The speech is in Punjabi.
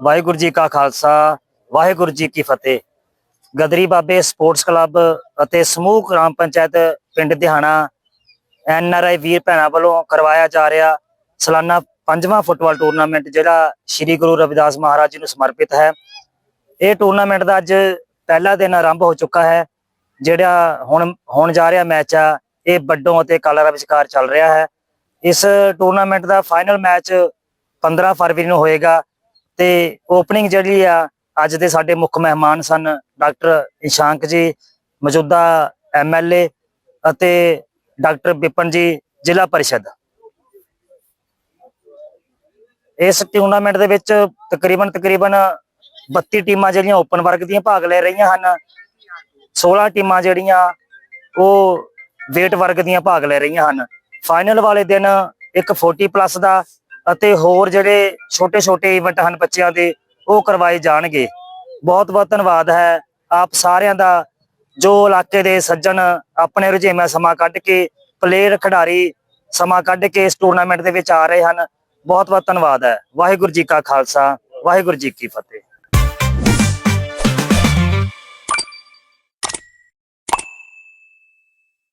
ਵਾਹਿਗੁਰੂ ਜੀ ਕਾ ਖਾਲਸਾ, ਵਾਹਿਗੁਰੂ ਜੀ ਕੀ ਫਤਿਹ। ਗਦਰੀ ਬਾਬੇ ਸਪੋਰਟਸ ਕਲੱਬ ਅਤੇ ਸਮੂਹ ਗ੍ਰਾਮ ਪੰਚਾਇਤ ਪਿੰਡ ਦਿਹਾਣਾ ਐਨ ਆਰ ਆਈ ਵੀਰ ਭੈਣਾਂ ਵੱਲੋਂ ਕਰਵਾਇਆ ਜਾ ਰਿਹਾ ਸਾਲਾਨਾ ਪੰਜਵਾਂ ਫੁੱਟਬਾਲ ਟੂਰਨਾਮੈਂਟ, ਜਿਹੜਾ ਸ੍ਰੀ ਗੁਰੂ ਰਵਿਦਾਸ ਮਹਾਰਾਜ ਜੀ ਨੂੰ ਸਮਰਪਿਤ ਹੈ। ਇਹ ਟੂਰਨਾਮੈਂਟ ਦਾ ਅੱਜ ਪਹਿਲਾ ਦਿਨ ਆਰੰਭ ਹੋ ਚੁੱਕਾ ਹੈ, ਜਿਹੜਾ ਹੁਣ, ਹੋਣ ਜਾ ਰਿਹਾ ਮੈਚ ਆ। ਇਹ ਬੱਡੋਂ ਅਤੇ ਕਾਲਰਾ ਵਿਚਕਾਰ ਚੱਲ ਰਿਹਾ ਹੈ। ਇਸ ਟੂਰਨਾਮੈਂਟ ਦਾ ਫਾਈਨਲ ਮੈਚ 15 ਫਰਵਰੀ ਨੂੰ ਹੋਏਗਾ। ਤੇ ਓਪਨਿੰਗ ਜਿਹੜੀ ਆ, ਅੱਜ ਦੇ ਸਾਡੇ ਮੁੱਖ ਮਹਿਮਾਨ ਸਨ ਡਾਕਟਰ ਇਸ਼ਾਂਕ ਜੀ, ਮੌਜੂਦਾ ਐਮਐਲਏ ਅਤੇ ਡਾਕਟਰ ਬਿਪਨ ਜੀ, ਜ਼ਿਲ੍ਹਾ ਪਰਿਸ਼ਦ। ਇਸ ਟੂਰਨਾਮੈਂਟ ਦੇ ਵਿੱਚ ਤਕਰੀਬਨ ਤਕਰੀਬਨ 32 ਟੀਮਾਂ ਜਿਹੜੀਆਂ ਓਪਨ ਵਰਗ ਦੀਆਂ ਭਾਗ ਲੈ ਰਹੀਆਂ ਹਨ। 16 ਟੀਮਾਂ ਜਿਹੜੀਆਂ, ਉਹ ਵੇਟ ਵਰਗ ਦੀਆਂ ਭਾਗ ਲੈ ਰਹੀਆਂ ਹਨ। ਫਾਈਨਲ ਵਾਲੇ ਦਿਨ ਇੱਕ 40 ਪਲੱਸ ਦਾ ਅਤੇ ਹੋਰ ਜਿਹੜੇ ਛੋਟੇ-ਛੋਟੇ ਇਵੈਂਟ ਹਨ ਬੱਚਿਆਂ ਦੇ, ਉਹ ਕਰਵਾਏ ਜਾਣਗੇ। ਬਹੁਤ-ਬਹੁਤ ਧੰਨਵਾਦ ਹੈ ਆਪ ਸਾਰਿਆਂ ਦਾ, ਜੋ ਇਲਾਕੇ ਦੇ ਸੱਜਣ ਆਪਣੇ ਰੁਝੇਵਾਂ ਸਮਾਂ ਕੱਢ ਕੇ ਪਲੇਅਰ ਖਿਡਾਰੀ ਸਮਾਂ ਕੱਢ ਕੇ ਇਸ ਟੂਰਨਾਮੈਂਟ ਦੇ ਵਿੱਚ ਆ ਰਹੇ ਹਨ। ਬਹੁਤ-ਬਹੁਤ ਧੰਨਵਾਦ ਹੈ। ਵਾਹਿਗੁਰੂ ਜੀ ਕਾ ਖਾਲਸਾ, ਵਾਹਿਗੁਰੂ ਜੀ ਕੀ ਫਤਿਹ।